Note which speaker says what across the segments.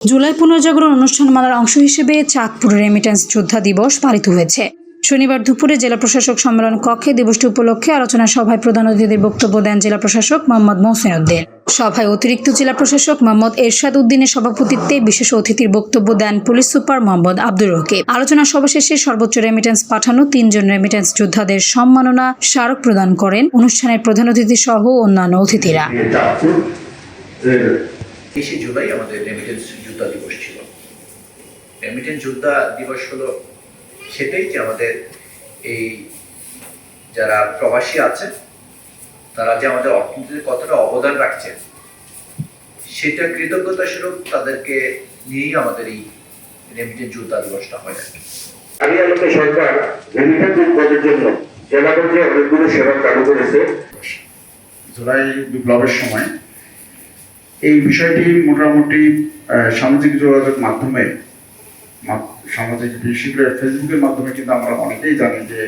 Speaker 1: জুলাই পুনর্জাগরণ অনুষ্ঠানমালার অংশ হিসেবে চাঁদপুর রেমিটেন্স যোদ্ধা দিবস পালিত হয়েছে। শনিবার দুপুরে জেলা প্রশাসক সম্মেলন কক্ষে দিবসটি উপলক্ষে আলোচনা সভায় প্রধান অতিথিদের বক্তব্য দেন জেলা প্রশাসক মোহাম্মদ মোহসিন উদ্দিন। সভায় অতিরিক্ত জেলা প্রশাসক মোহাম্মদ এরশাদ উদ্দিনের সভাপতিত্বে বিশেষ অতিথির বক্তব্য দেন পুলিশ সুপার মোহাম্মদ আব্দুর রকিব। আলোচনা সভা শেষে সর্বোচ্চ রেমিটেন্স পাঠানো তিনজন রেমিটেন্স যোদ্ধাদের সম্মাননা স্মারক প্রদান করেন। অনুষ্ঠানের প্রধান অতিথি সহ অন্যান্য অতিথিরা।
Speaker 2: তেইশে জুলাই আমাদের রেমিটেন্স যোদ্ধা দিবস ছিল। রেমিটেন্স যোদ্ধা দিবস হলো সেটাই যে আমাদের এই যারা প্রবাসী আছেন তারা যে আমাদের অর্থনীতিতে কতটা অবদান রাখছেন সেটা কৃতজ্ঞতা স্বরূপ তাদেরকে নিয়েই আমাদের এই রেমিটেন্স যোদ্ধা দিবসটা হয় আর কি।
Speaker 3: আগে আমাদের সরকার রেমিটেন্স উৎপাদের জন্য জেলা পর্যায়ে অনেকগুলো সেবা চালু করেছে।
Speaker 4: জুলাই বিপ্লবের সময় এই বিষয়টি মোটামুটি আহ, সামাজিক যোগাযোগ মাধ্যমে সামাজিক বিশেষ করে ফেসবুকের মাধ্যমে কিন্তু আমরা অনেকেই জানি যে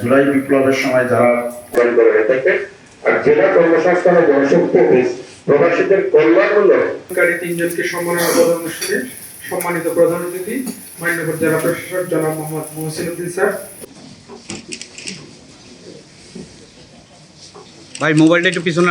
Speaker 4: জুলাই বিপ্লবের সময় যারা
Speaker 3: প্রদান করা হয়ে থাকে আর জেলা কর্মসংস্থান ও জনশক্তি অফিস প্রবাসীদের কল্যাণমূলক
Speaker 5: তিনজনকে সম্মাননা প্রদান অনুষ্ঠানে সম্মানিত প্রধান অতিথি মান্যবর জেলা প্রশাসক জনাব মোহাম্মদ মহসিন উদ্দিন স্যার।
Speaker 6: ভাই মোবাইলটা একটু পিছনে